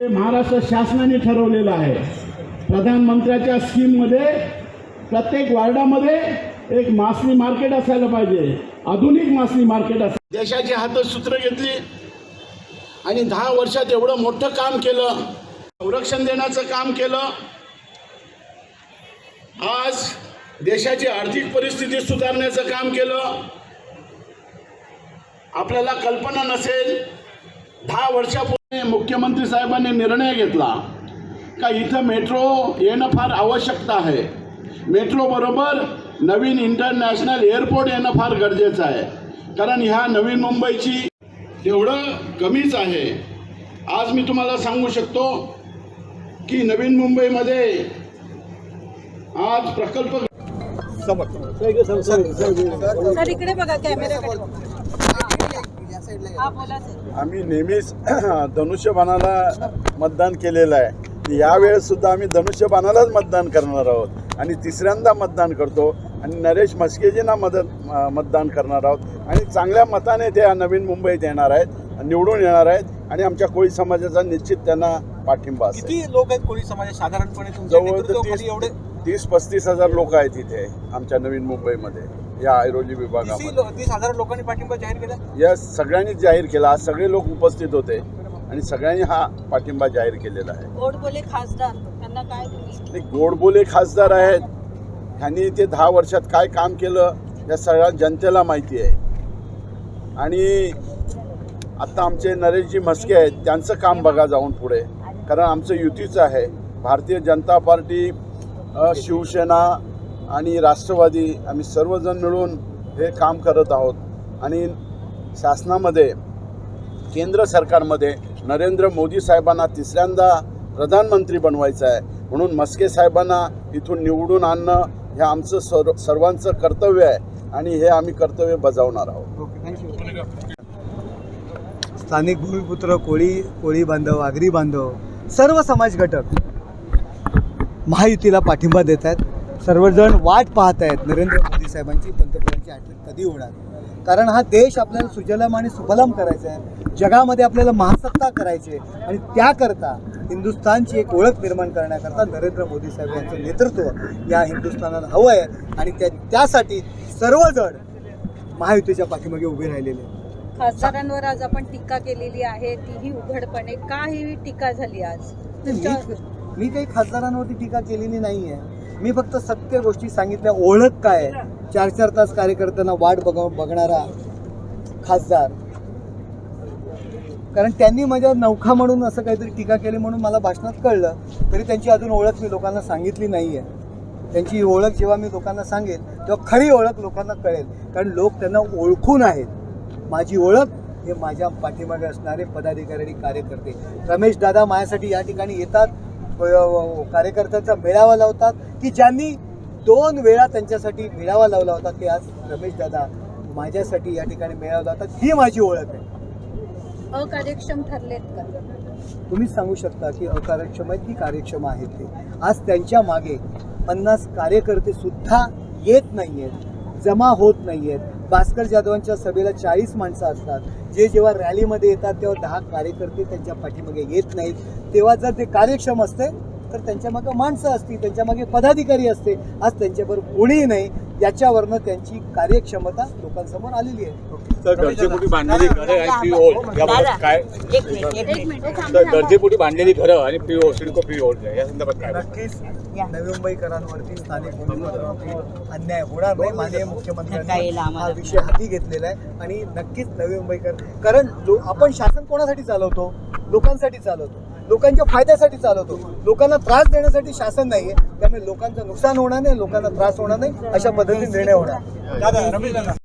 महाराष्ट्र शासनाने ठरवलेलं आहे. प्रधानमंत्र्याच्या स्कीममध्ये प्रत्येक वार्डामध्ये एक मासळी मार्केट असायला पाहिजे. आधुनिक मासळी मार्केट असायला देशाची हातात सूत्र घेतली आणि दहा वर्षात एवढं मोठं काम केलं. संरक्षण देण्याचं काम केलं. आज देशाची आर्थिक परिस्थिती सुधारण्याचं काम केलं. आपल्याला कल्पना नसेल दहा वर्षापूर्वी मुख्यमंत्री साहेबांनी निर्णय घेतला का इथं मेट्रो येणं फार आवश्यकता आहे. मेट्रो बरोबर नवीन इंटरनॅशनल एअरपोर्ट येणं फार गरजेचं आहे. कारण ह्या नवीन मुंबईची तेवढं कमीच आहे. आज मी तुम्हाला सांगू शकतो की नवीन मुंबईमध्ये आज प्रकल्प सर इकडे बघा सर आम्ही नेहमीच धनुष्यबाणाला मतदान केलेलं आहे. यावेळेस सुद्धा आम्ही धनुष्यबाणालाच मतदान करणार आहोत. आणि तिसऱ्यांदा मतदान करतो. आणि नरेश म्हस्केजींना मदत मतदान करणार आहोत. आणि चांगल्या मताने ते या नवीन मुंबईत येणार आहेत. निवडून येणार आहेत. आणि आमच्या कोळी समाजाचा निश्चित त्यांना पाठिंबा असेल. किती लोक आहेत कोळी समाजात? साधारणपणे जवळ तीस पस्तीस हजार लोक आहेत इथे आमच्या नवीन मुंबईमध्ये. या ऐरोली विभागामध्ये. तीस हजार लोकांनी पाठिंबा जाहीर केला? या सगळ्यांनीच जाहीर केला. आज सगळे लोक उपस्थित होते आणि सगळ्यांनी हा पाठिंबा जाहीर केलेला आहे. गोड बोले खासदार त्यांना काय गोडबोले खासदार आहेत. ह्यांनी ते दहा वर्षात काय काम केलं या सगळ्या जनतेला माहिती आहे. आणि आत्ता आमचे नरेशजी म्हस्के आहेत त्यांचं काम बघा जाऊन पुढे. कारण आमचं युतीचं आहे. भारतीय जनता पार्टी अ, शिवसेना आणि राष्ट्रवादी आम्ही सर्वजण मिळून हे काम करत आहोत. आणि शासनामध्ये केंद्र सरकारमध्ये नरेंद्र मोदी साहेबांना तिसऱ्यांदा प्रधानमंत्री बनवायचं आहे. म्हणून मस्के साहेबांना इथून निवडून आणणं हे आमचं सर्व सर्वांचं कर्तव्य आहे. आणि हे आम्ही कर्तव्य बजावणार आहोत. स्थानिक भूमिपुत्र कोळी कोळी बांधव आगरी बांधव सर्व समाज घटक महायुतीला पाठिंबा देत आहेत. सर्वजण वाट पाहत आहेत नरेंद्र मोदी साहेबांची पंतप्रधानांची आठवण कधी होणार? कारण हा देश आपल्याला सुजलाम आणि सुफलाम करायचा आहे. जगामध्ये आपल्याला महासत्ता करायची आहे. आणि त्याकरता हिंदुस्थानची एक ओळख निर्माण करण्याकरता नरेंद्र मोदी साहेब यांचं नेतृत्व या हिंदुस्थानाला हवं आहे. आणि त्या त्यासाठी सर्वजण महायुतीच्या पाठीमागे उभे राहिलेले आहेत. खासदारांवर आज आपण टीका केलेली आहे. तीही उघडपणे. का ही टीका झाली आज. मी काही खासदारांवरती टीका केलेली नाही आहे मी फक्त सत्य गोष्टी सांगितल्या. ओळख काय? चार चार तास कार्यकर्त्यांना वाट बघ बघणारा खासदार. कारण त्यांनी माझ्या नौखा म्हणून असं काहीतरी टीका केली म्हणून मला भाषणात कळलं. तरी त्यांची अजून ओळख मी लोकांना सांगितली नाही आहे त्यांची ओळख जेव्हा मी लोकांना सांगेन तेव्हा खरी ओळख लोकांना कळेल. कारण लोक त्यांना ओळखून आहेत. माझी ओळख हे माझ्या पाठीमागे असणारे पदाधिकारी आणि कार्यकर्ते. रमेश दादा माझ्यासाठी या ठिकाणी येतात. कार्यकर्त्यांचा मेळावा लावतात की ज्यांनी दोन वेळा त्यांच्यासाठी मेळावा लावला होता ते आज रमेश दादा माझ्यासाठी या ठिकाणी मेळावा लावतात. ही माझी ओळख आहे. अकार्यक्षम ठरलेत का? तुम्हीच सांगू शकता की अकार्यक्षम आहेत की कार्यक्षम आहेत ते. आज त्यांच्या मागे पन्नास कार्यकर्ते सुद्धा येत नाही आहेत जमा होत नाही आहेत भास्कर जाधवांच्या सभेला चाळीस माणसं असतात. जे जेव्हा रॅलीमध्ये येतात तेव्हा दहा कार्यकर्ते त्यांच्या पाठीमागे येत नाहीत. तेव्हा जर ते कार्यक्षम असते तर त्यांच्यामागे माणसं असती त्यांच्यामागे पदाधिकारी असते. आज त्यांच्याबरोबर कोणीही नाही. याच्यावरनं त्यांची कार्यक्षमता लोकांसमोर आलेली आहे. तर गरजेपोटी बांधलेली घरं आणि फ्री याबाबत काय तर गरजेपोटी बांधलेली घरं आणि free old CIDCO free old या संदर्भात काय नक्कीच. नवी मुंबईकरांवरती स्थानिक भूमिपुत्रांवरती अन्याय होणार नाही माननीय मुख्यमंत्र्यांनी हा विषय हाती घेतलेला आहे. आणि नक्कीच नवी मुंबईकर कारण जो आपण शासन कोणासाठी चालवतो? लोकांसाठी चालवतो. लोकांच्या फायद्यासाठी चालवतो. लोकांना त्रास देण्यासाठी शासन नाहीये. त्यामुळे लोकांचं नुकसान होणार नाही लोकांना त्रास होणार नाही अशा पद्धतीने निर्णय होणार.